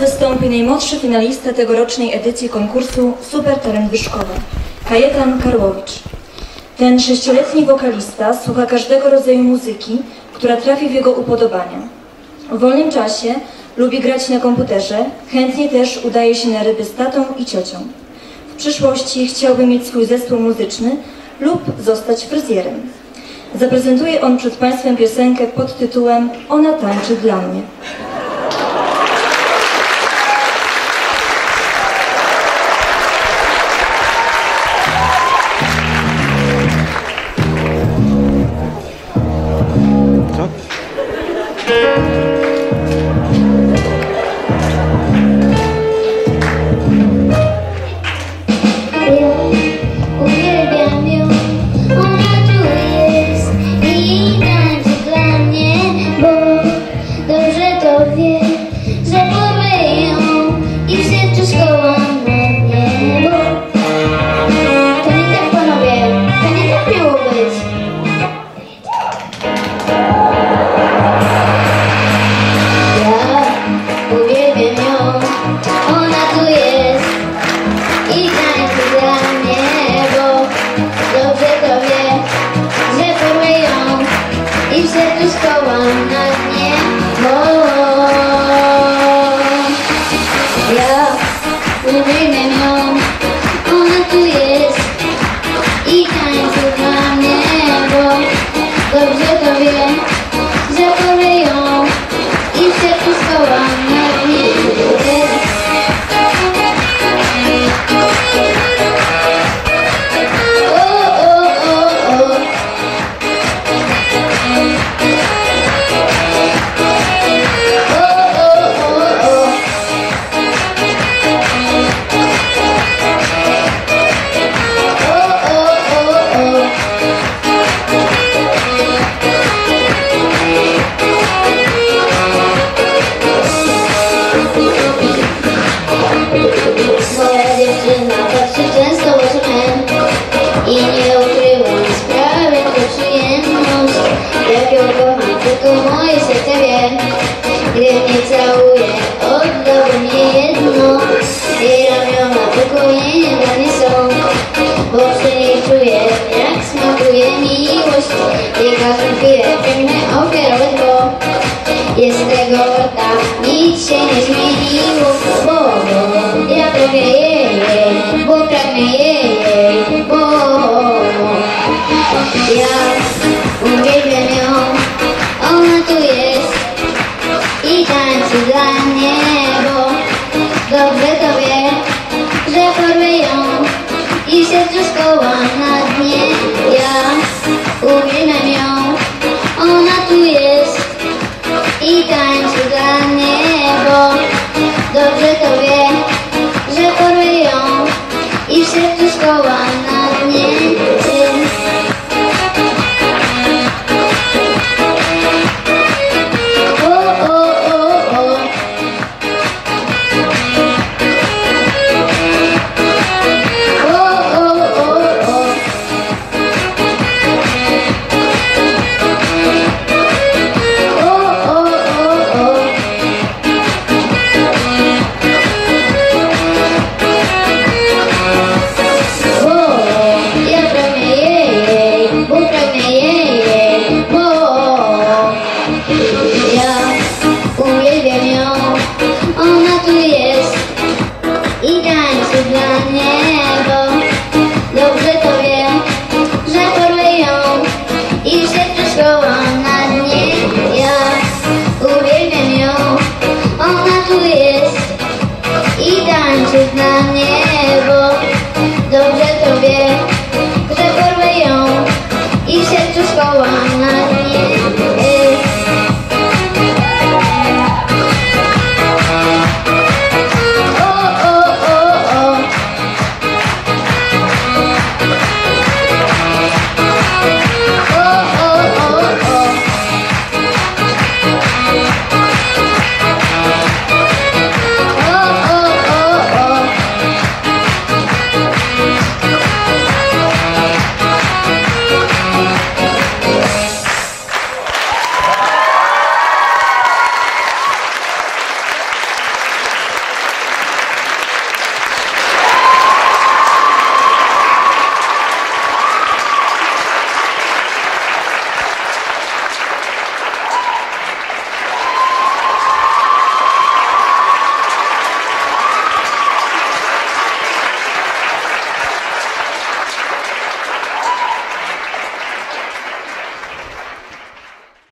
Wystąpi najmłodszy finalista tegorocznej edycji konkursu Super Talent Wyszkowa, Kajetan Karłowicz. Ten sześcioletni wokalista słucha każdego rodzaju muzyki, która trafi w jego upodobania. W wolnym czasie lubi grać na komputerze, chętnie też udaje się na ryby z tatą i ciocią. W przyszłości chciałby mieć swój zespół muzyczny lub zostać fryzjerem. Zaprezentuje on przed Państwem piosenkę pod tytułem Ona tańczy dla mnie. Skołam na dnie, bo ja uwielbiam ją, ona tu jest i tańczy dla mnie, dobrze Gdy mnie całuje, oddałby mnie jedno. Jej ramiona pokojenie dla mnie są. Bo przy niej czuję, jak smakuje miłość. Jej każdą chwilę pragnę ofiarować, bo jest tego warta, nic się nie zmieniło, bo ja pragnę jej, bo pragnę jej, bo ja będziesz koła na dnie Ja umiem ją sposób dla niego. Dobrze to wiem, że choruję ją I świetna szkoła nad niej Ja uwielbiam ją Ona tu jest I tańczy na niebo. Dobrze to wiem, że porwę ją I świetna szkoła